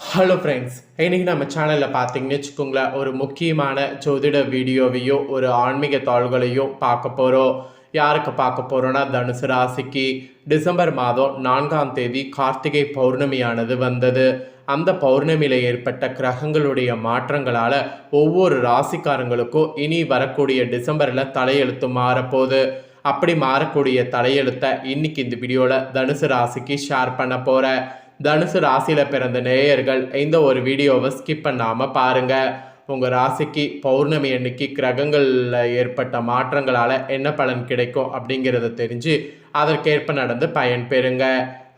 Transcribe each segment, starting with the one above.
Hello friends இன்றைக்கி நம்ம சேனலில் பார்த்தீங்கன்னு வச்சுக்கோங்களேன் ஒரு முக்கியமான ஜோதிட வீடியோவையோ ஒரு ஆன்மீக தாள்களையோ பார்க்க போகிறோம் யாருக்கு பார்க்க போகிறோன்னா தனுசு ராசிக்கு டிசம்பர் மாதம் நான்காம் தேதி கார்த்திகை பௌர்ணமியானது வந்தது. அந்த பௌர்ணமியில் ஏற்பட்ட கிரகங்களுடைய மாற்றங்களால் ஒவ்வொரு ராசிக்காரங்களுக்கும் இனி வரக்கூடிய டிசம்பரில் தலையெழுத்து மாறப்போகுது. அப்படி மாறக்கூடிய தலையெழுத்தை இன்னைக்கு இந்த வீடியோவில் தனுசு ராசிக்கு ஷேர் பண்ண போகிறேன் தனுசு ராசியில் பிறந்த நேயர்கள் இந்த ஒரு வீடியோவை ஸ்கிப் பண்ணாமல் பாருங்கள் உங்கள் ராசிக்கு பௌர்ணமி அன்னைக்கு கிரகங்களில் ஏற்பட்ட மாற்றங்களால் என்ன பலன் கிடைக்கும் அப்படிங்கிறத தெரிஞ்சு அதற்கேற்ப நடந்து பயன் பெறுங்க.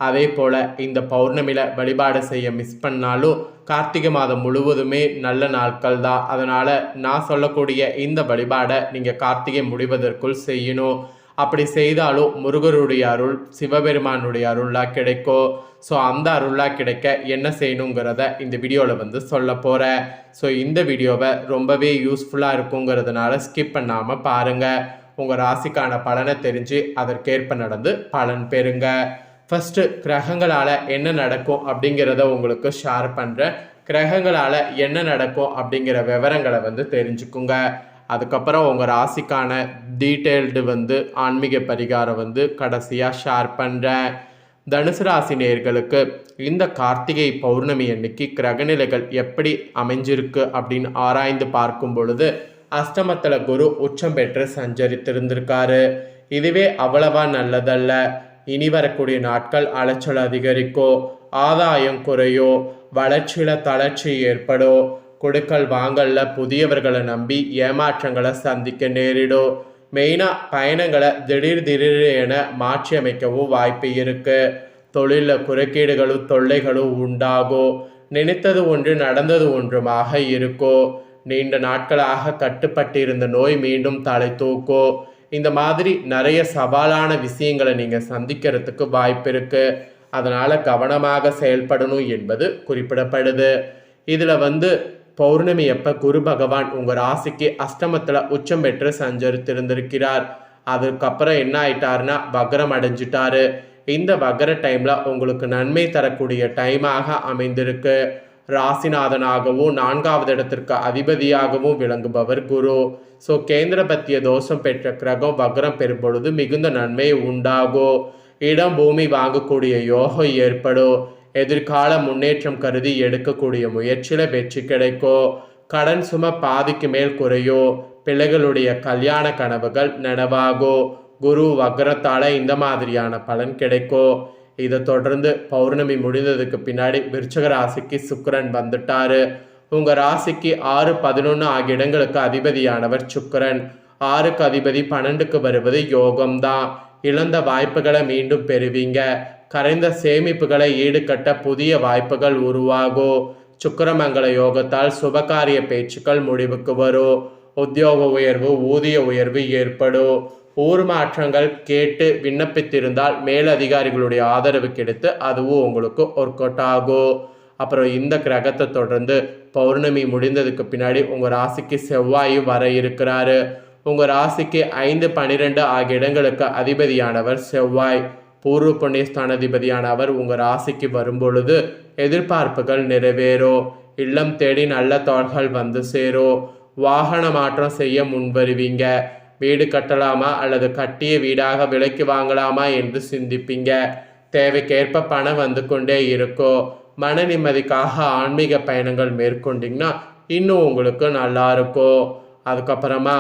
அதே போல் இந்த பௌர்ணமியில் வழிபாடு செய்ய மிஸ் பண்ணாலும் கார்த்திகை மாதம் முழுவதுமே நல்ல நாட்கள் தான். அதனால் நான் சொல்லக்கூடிய இந்த வழிபாடை நீங்கள் கார்த்திகை முடிவதற்குள் செய்யணும். அப்படி செய்தாலும் முருகருடைய அருள் சிவபெருமானுடைய அருளாக கிடைக்கும் ஸோ அந்த அருளாக கிடைக்க என்ன செய்யணுங்கிறத இந்த வீடியோவில் வந்து சொல்ல போகிறேன் ஸோ இந்த வீடியோவை ரொம்பவே யூஸ்ஃபுல்லாக இருக்குங்கிறதுனால ஸ்கிப் பண்ணாமல் பாருங்கள் உங்கள் ராசிக்கான பலனை தெரிஞ்சு அதற்கேற்ப நடந்து பலன் பெறுங்க. ஃபஸ்ட்டு கிரகங்களால் என்ன நடக்கும் அப்படிங்கிறத உங்களுக்கு ஷேர் பண்ணுறேன் கிரகங்களால் என்ன நடக்கும் அப்படிங்கிற விவரங்களை வந்து தெரிஞ்சுக்குங்க. அதுக்கப்புறம் உங்கள் ராசிக்கான டீட்டெயில்டு வந்து ஆன்மீக பரிகாரம் வந்து கடைசியாக ஷேர் பண்ணுறேன் தனுசு ராசி நேர்களுக்கு இந்த கார்த்திகை பௌர்ணமி அன்னைக்கு கிரகநிலைகள் எப்படி அமைஞ்சிருக்கு அப்படின்னு ஆராய்ந்து பார்க்கும் பொழுது அஷ்டமத்தில் குரு உச்சம் பெற்று சஞ்சரித்திருந்திருக்காரு. இதுவே அவ்வளவா நல்லதல்ல. இனி வரக்கூடிய நாட்கள் அலைச்சல் அதிகரிக்கோ ஆதாயம் குறையோ வளர்ச்சியில தளர்ச்சி ஏற்படோ கொடுக்கல் வாங்கல்ல புதியவர்களை நம்பி ஏமாற்றங்களை சந்திக்க நேரிடும் மெயினாக பயணங்களை திடீர் திடீர் என மாற்றி அமைக்கவும் வாய்ப்பு இருக்குது தொழிலில் குறுக்கீடுகளும் தொல்லைகளும் உண்டாகும் நினைத்தது ஒன்று நடந்தது ஒன்றுமாக இருக்கோ. நீண்ட நாட்களாக கட்டுப்பட்டிருந்த நோய் மீண்டும் தலை தூக்கும் இந்த மாதிரி நிறைய சவாலான விஷயங்களை நீங்கள் சந்திக்கிறதுக்கு வாய்ப்பு இருக்குது அதனால் கவனமாக செயல்படணும் என்பது குறிப்பிடப்படுது. இதில் வந்து பௌர்ணமி அப்ப குரு பகவான் உங்க ராசிக்கு அஷ்டமத்துல உச்சம் பெற்று சஞ்சரித்திருந்திருக்கிறார். அதுக்கப்புறம் என்ன ஆயிட்டாருன்னா வக்ரம் அடைஞ்சிட்டாரு. இந்த வக்ர டைம்ல உங்களுக்கு நன்மை தரக்கூடிய டைமாக அமைந்திருக்கு. ராசிநாதனாகவும் நான்காவது இடத்திற்கு அதிபதியாகவும் விளங்குபவர் குரு. ஸோ கேந்திர பத்திய தோஷம் பெற்ற கிரகம் வக்ரம் பெறும் பொழுது மிகுந்த நன்மை உண்டாகும். இடம் பூமி வாங்கக்கூடிய யோகம் ஏற்படும். எதிர்கால முன்னேற்றம் கருதி எடுக்கக்கூடிய முயற்சியில் வெற்றி கிடைக்கும் கடன் சும பாதிக்கு மேல் குறையோ? பிள்ளைகளுடைய கல்யாண கனவுகள் நனவாகோ? குரு வக்ரத்தால இந்த மாதிரியான பலன் கிடைக்கும் இதை தொடர்ந்து பௌர்ணமி முடிந்ததுக்கு பின்னாடி விருச்சக ராசிக்கு சுக்கரன் வந்துட்டாரு. உங்க ராசிக்கு ஆறு பதினொன்று ஆகிய இடங்களுக்கு அதிபதியானவர் சுக்கரன். ஆறுக்கு அதிபதி பன்னெண்டுக்கு வருவது யோகம்தான். இழந்த வாய்ப்புகளை மீண்டும் பெறுவீங்க. கரைந்த சேமிப்புகளை ஈடுகட்ட புதிய வாய்ப்புகள் உருவாகும் சுக்கரமங்கல யோகத்தால் சுபகாரிய பேச்சுக்கள் முடிவுக்கு வரும் உத்தியோக உயர்வு ஊதிய உயர்வு ஏற்படும் ஊர் மாற்றங்கள் கேட்டு விண்ணப்பித்திருந்தால் மேலதிகாரிகளுடைய ஆதரவு கிடைத்து அதுவும் உங்களுக்கு ஒர்க் அவுட் ஆகும் அப்புறம் இந்த கிரகத்தை தொடர்ந்து பௌர்ணமி முடிந்ததுக்கு பின்னாடி உங்கள் ராசிக்கு செவ்வாயும் வர இருக்கிறாரு. உங்கள் ராசிக்கு ஐந்து பன்னிரெண்டு ஆகிய இடங்களுக்கு அதிபதியானவர் செவ்வாய். பூர்வ புண்ணியஸ்தானாதிபதியான அவர் உங்கள் ராசிக்கு வரும்பொழுது எதிர்பார்ப்புகள் நிறைவேறும் இல்லம் தேடி நல்ல தோள்கள் வந்து சேரும் வாகன மாற்றம் செய்ய முன்வருவீங்க. வீடு கட்டலாமா அல்லது கட்டிய வீடாக விலைக்கு வாங்கலாமா என்று சிந்திப்பீங்க. தேவைக்கேற்ப பணம் வந்து கொண்டே இருக்கும் மன நிம்மதிக்காக ஆன்மீக பயணங்கள் மேற்கொண்டிங்கன்னா இன்னும் உங்களுக்கு நல்லா இருக்கும் அதுக்கப்புறமா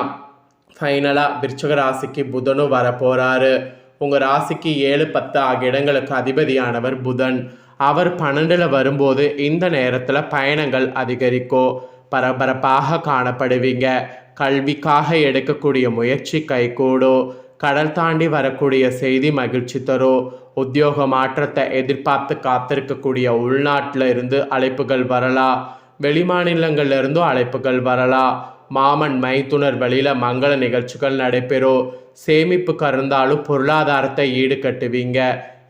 ஃபைனலாக விருச்சக ராசிக்கு புதனும் வரப்போகிறாரு உங்கள் ராசிக்கு ஏழு பத்து ஆகிய இடங்களுக்கு அதிபதியானவர் புதன். அவர் பன்னெண்டில் வரும்போது இந்த நேரத்தில் பயணங்கள் அதிகரிக்கும் பரபரப்பாக காணப்படுவீங்க. கல்விக்காக எடுக்கக்கூடிய முயற்சி கைகூடும் கடல் தாண்டி வரக்கூடிய செய்தி மகிழ்ச்சி தரும் உத்தியோக மாற்றத்தை எதிர்பார்த்து காத்திருக்கக்கூடிய உள்நாட்டில் இருந்து அழைப்புகள் வரலாம் வெளிமாநிலங்கள்ல இருந்தும் அழைப்புகள் வரலாம் மாமன் மைத்துனர் வழியில் மங்கள நிகழ்ச்சிகள் நடைபெறும் சேமிப்பு கருந்தாலும் பொருளாதாரத்தை ஈடுகட்டுவீங்க.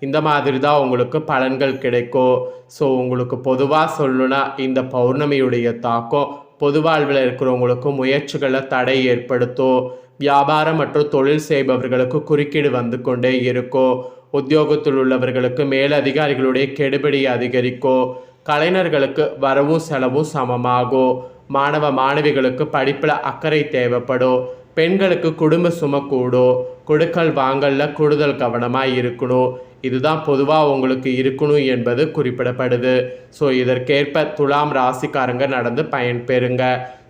இந்த மாதிரி தான் உங்களுக்கு பலன்கள் கிடைக்கும் ஸோ உங்களுக்கு பொதுவாக சொல்லணும்னா இந்த பௌர்ணமியுடைய தாக்கம் பொது வாழ்வில் இருக்கிறவங்களுக்கு முயற்சிகளை தடை ஏற்படுத்தும் வியாபாரம் மற்றும் தொழில் செய்பவர்களுக்கு குறுக்கீடு வந்து கொண்டே இருக்கும் உத்தியோகத்தில் உள்ளவர்களுக்கு மேலதிகாரிகளுடைய கெடுபிடி அதிகரிக்கும் கலைஞர்களுக்கு வரவும் செலவும் சமமாகும் மாணவ மாணவிகளுக்கு படிப்பில் அக்கறை தேவைப்படும் பெண்களுக்கு குடும்ப சுமக்கூடும் கூடும் கொடுக்கல் வாங்கல்ல கூடுதல் கவனமாக இருக்கணும் இதுதான் பொதுவாக உங்களுக்கு இருக்கணும் என்பது குறிப்பிடப்படுது. ஸோ இதற்கேற்ப துலாம் ராசிக்காரங்க நடந்து பயன் பெறுங்க.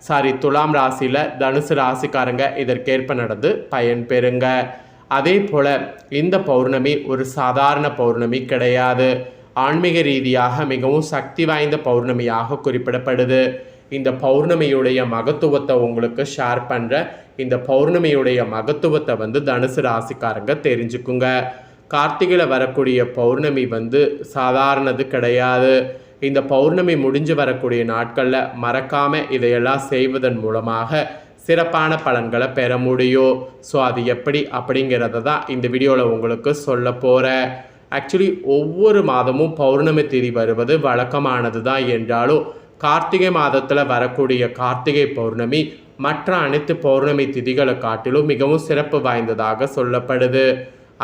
சாரி துலாம் ராசியில் தனுசு ராசிக்காரங்க இதற்கேற்ப நடந்து பயன் பெறுங்க. அதே போல் இந்த பௌர்ணமி ஒரு சாதாரண பௌர்ணமி கிடையாது. ஆன்மீக ரீதியாக மிகவும் சக்தி வாய்ந்த பௌர்ணமியாக குறிப்பிடப்படுது. இந்த பௌர்ணமியுடைய மகத்துவத்தை உங்களுக்கு ஷேர் பண்ணுற இந்த பௌர்ணமியுடைய மகத்துவத்தை வந்து தனுசு ராசிக்காரங்க தெரிஞ்சுக்குங்க. கார்த்திகையில் வரக்கூடிய பௌர்ணமி வந்து சாதாரணது கிடையாது. இந்த பௌர்ணமி முடிஞ்சு வரக்கூடிய நாட்களில் மறக்காமல் இதையெல்லாம் செய்வதன் மூலமாக சிறப்பான பலன்களை பெற முடியும். ஸோ அது எப்படி? அப்படிங்கிறத தான் இந்த வீடியோவில் உங்களுக்கு சொல்ல போகிறேன் ஆக்சுவலி ஒவ்வொரு மாதமும் பௌர்ணமி தேதி வருவது வழக்கமானது தான் என்றாலும் கார்த்திகை மாதத்தில் வரக்கூடிய கார்த்திகை பௌர்ணமி மற்ற அனைத்து பௌர்ணமி திதிகளை காட்டிலும் மிகவும் சிறப்பு வாய்ந்ததாக சொல்லப்படுது.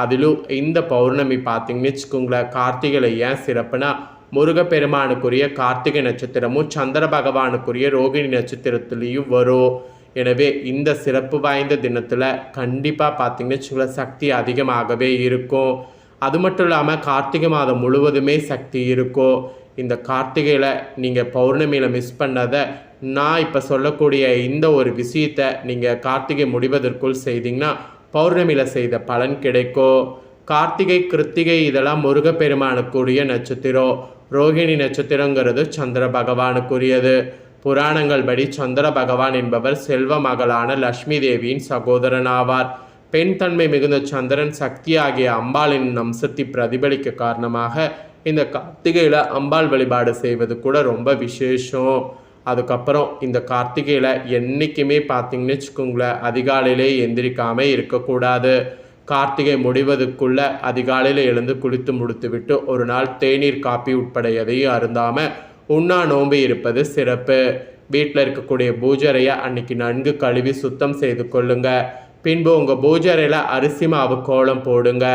அதிலும் இந்த பௌர்ணமி பார்த்தீங்கன்னு வச்சுக்கோங்களேன் கார்த்திகையில் ஏன் சிறப்புனா முருகப்பெருமானுக்குரிய கார்த்திகை நட்சத்திரமும் சந்திர பகவானுக்குரிய ரோகிணி நட்சத்திரத்துலேயும் வரும். எனவே இந்த சிறப்பு வாய்ந்த தினத்தில் கண்டிப்பாக பார்த்தீங்கன்னு வச்சுக்கோங்களேன் சக்தி அதிகமாகவே இருக்கும். அது மட்டும் இல்லாமல் கார்த்திகை மாதம் முழுவதுமே சக்தி இருக்கும். இந்த கார்த்திகையில் நீங்கள் பௌர்ணமியில் மிஸ் பண்ணதை நான் இப்போ சொல்லக்கூடிய இந்த ஒரு விஷயத்தை நீங்கள் கார்த்திகை முடிவதற்குள் செய்தீங்கன்னா பௌர்ணமியில் செய்த பலன் கிடைக்கும். கார்த்திகை கிருத்திகை இதெல்லாம் முருகப்பெருமானுக்குரிய நட்சத்திரம். ரோகிணி நட்சத்திரங்கிறது சந்திர பகவானுக்குரியது. புராணங்கள் படி சந்திர பகவான் என்பவர் செல்வ மகளான லக்ஷ்மி தேவியின் சகோதரன் ஆவார். பெண் தன்மை மிகுந்த சந்திரன் சக்தி ஆகிய அம்பாளின் அம்சத்தை பிரதிபலிக்க காரணமாக இந்த கார்த்திகையில் அம்பாள் வழிபாடு செய்வது கூட ரொம்ப விசேஷம். அதுக்கப்புறம் இந்த கார்த்திகையில் என்றைக்குமே பார்த்தீங்கன்னு வச்சுக்கோங்களேன் அதிகாலையிலே எந்திரிக்காமல் இருக்கக்கூடாது. கார்த்திகை முடிவதுக்குள்ளே அதிகாலையில் எழுந்து குளித்து முடித்துவிட்டு ஒரு நாள் தேநீர் காப்பி உட்பட எதையும் அருந்தாமல் உண்ணா நோம்பு இருப்பது சிறப்பு. வீட்டில் இருக்கக்கூடிய பூஜரையை அன்னைக்கு நன்கு கழுவி சுத்தம் செய்து கொள்ளுங்க. பின்பு உங்கள் பூஜரையில் அரிசி மாவு கோலம் போடுங்க.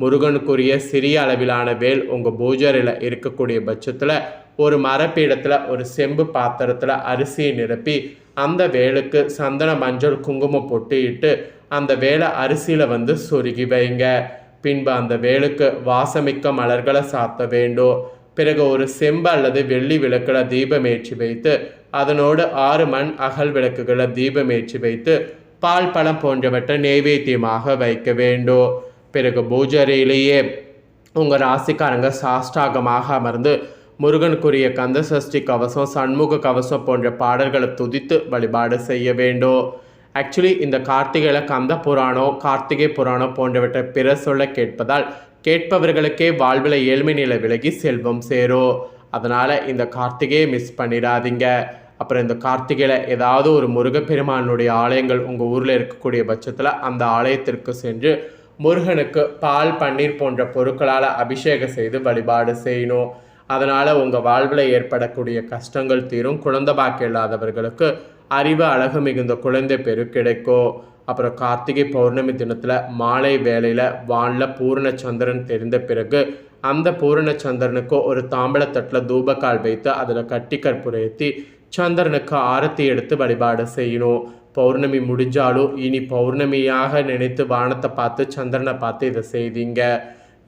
முருகனுக்குரிய சிறிய அளவிலான வேல் உங்கள் பூஜரையில் இருக்கக்கூடிய பட்சத்தில் ஒரு மரப்பீடத்தில் ஒரு செம்பு பாத்திரத்தில் அரிசியை நிரப்பி அந்த வேலுக்கு சந்தன மஞ்சள் குங்குமம் பொட்டு இட்டு அந்த வேலை அரிசியில் வந்து சொருகி வைங்க. பின்பு அந்த வேலுக்கு வாசமிக்க மலர்களை சாத்த வேண்டும். பிறகு ஒரு செம்பு அல்லது வெள்ளி விளக்கில் தீபமேற்றி வைத்து அதனோடு ஆறு மண் அகல் விளக்குகளை தீபமேற்றி வைத்து பால் பழம் போன்றவற்றை நெய்வேத்தியமாக வைக்க வேண்டும். பிறகு பூஜரையிலேயே உங்கள் ராசிக்காரங்க சாஷ்டாகமாக அமர்ந்து முருகனுக்குரிய கந்த சஷ்டி கவசம் சண்முக கவசம் போன்ற பாடல்களை துதித்து வழிபாடு செய்ய வேண்டும். ஆக்சுவலி இந்த கார்த்திகையில் கந்த புராணம் கார்த்திகை புராணம் போன்றவற்றை பிற சொல்ல கேட்பதால் கேட்பவர்களுக்கே வாழ்வில் ஏழ்மை நிலை விலகி செல்வம் சேரும். அதனால் இந்த கார்த்திகையை மிஸ் பண்ணிடாதீங்க. அப்புறம் இந்த கார்த்திகையில் ஏதாவது ஒரு முருகப்பெருமானுடைய ஆலயங்கள் உங்கள் ஊரில் இருக்கக்கூடிய பட்சத்தில் அந்த ஆலயத்திற்கு சென்று முருகனுக்கு பால் பன்னீர் போன்ற பொருட்களால் அபிஷேகம் செய்து வழிபாடு செய்யணும். அதனால் உங்கள் வாழ்வில் ஏற்படக்கூடிய கஷ்டங்கள் தீரும். குழந்த பாக்கி இல்லாதவர்களுக்கு அறிவு அழகு மிகுந்த குழந்தை பெரு கிடைக்கும். அப்புறம் கார்த்திகை பௌர்ணமி தினத்தில் மாலை வேலையில் வானில் பூரண சந்திரன் தெரிந்த பிறகு அந்த பூரண சந்திரனுக்கு ஒரு தாம்பளத்தட்டில் தூபக்கால் வைத்து அதில் கட்டி கற்புரையத்தி சந்திரனுக்கு ஆரத்தி எடுத்து வழிபாடு செய்யணும். பௌர்ணமி முடிஞ்சாலும் இனி பௌர்ணமியாக நினைத்து வானத்தை பார்த்து சந்திரனை பார்த்து இதை செய்தீங்க.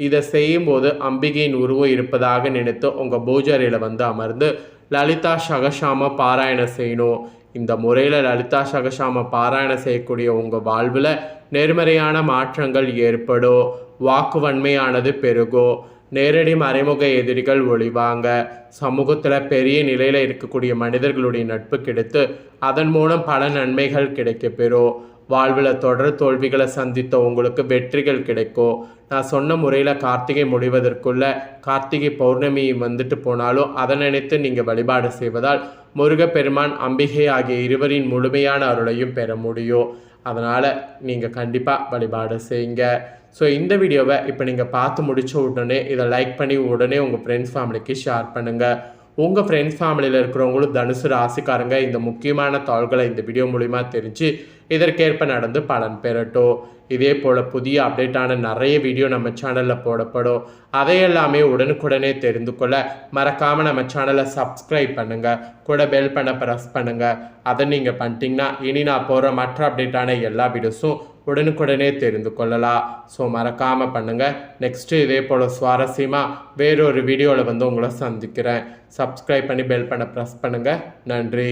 இதை செய்யும்போது அம்பிகையின் உருவம் இருப்பதாக நினைத்து உங்கள் பூஜாரியில் வந்து அமர்ந்து லலிதா சகசாம பாராயணம் செய்யணும். இந்த முறையில் லலிதா சகசாம பாராயணம் செய்யக்கூடிய உங்கள் வாழ்வில் நேர்மறையான மாற்றங்கள் ஏற்படும். வாக்கு வன்மையானது பெருகும். நேரடி மறைமுக எதிரிகள் ஒளிவாங்க. சமூகத்தில் பெரிய நிலையில் இருக்கக்கூடிய மனிதர்களுடைய நட்பு கிடைத்து அதன் மூலம் பல நன்மைகள் கிடைக்கப்பெறும் வாழ்வில் தொடர் தோல்விகளை சந்தித்த உங்களுக்கு வெற்றிகள் கிடைக்கும். நான் சொன்ன முறையில் கார்த்திகை முடிவதற்குள்ள கார்த்திகை பௌர்ணமி வந்துட்டு போனாலும் அதை நினைத்து நீங்கள் வழிபாடு செய்வதால் முருகப்பெருமான் அம்பிகை ஆகிய இருவரின் முழுமையான அருளையும் பெற முடியும். அதனால் நீங்கள் கண்டிப்பாக வழிபாடு செய்யுங்க. ஸோ இந்த வீடியோவை இப்போ நீங்கள் பார்த்து முடித்த உடனே இதை லைக் பண்ணி உடனே உங்கள் ஃப்ரெண்ட்ஸ் ஃபேமிலிக்கு ஷேர் பண்ணுங்கள் உங்கள் ஃப்ரெண்ட்ஸ் ஃபேமிலியில் இருக்கிறவங்களும் தனுசு ராசிக்காரங்க இந்த முக்கியமான தாள்களை இந்த வீடியோ மூலிமா தெரிஞ்சு இதற்கேற்ப நடந்து பலன் பெறட்டும். இதே போல் புதிய அப்டேட்டான நிறைய வீடியோ நம்ம சேனலில் போடப்படும். அதையெல்லாமே உடனுக்குடனே தெரிந்து கொள்ள மறக்காமல் நம்ம சேனலை சப்ஸ்கிரைப் பண்ணுங்கள் கூட பெல் பண்ண ப்ரெஸ் பண்ணுங்கள் அதை நீங்கள் பண்ணிட்டீங்கன்னா இனி நான் போகிற மற்ற அப்டேட்டான எல்லா வீடியோஸும் உடனுக்குடனே தெரிந்து கொள்ளலாம் ஸோ மறக்காமல் பண்ணுங்கள் நெக்ஸ்ட்டு இதே போல் சுவாரஸ்யமாக வேறொரு வீடியோவில் வந்து உங்களை சந்திக்கிறேன். சப்ஸ்கிரைப் பண்ணி பெல் பண்ண ப்ரெஸ் பண்ணுங்கள் நன்றி.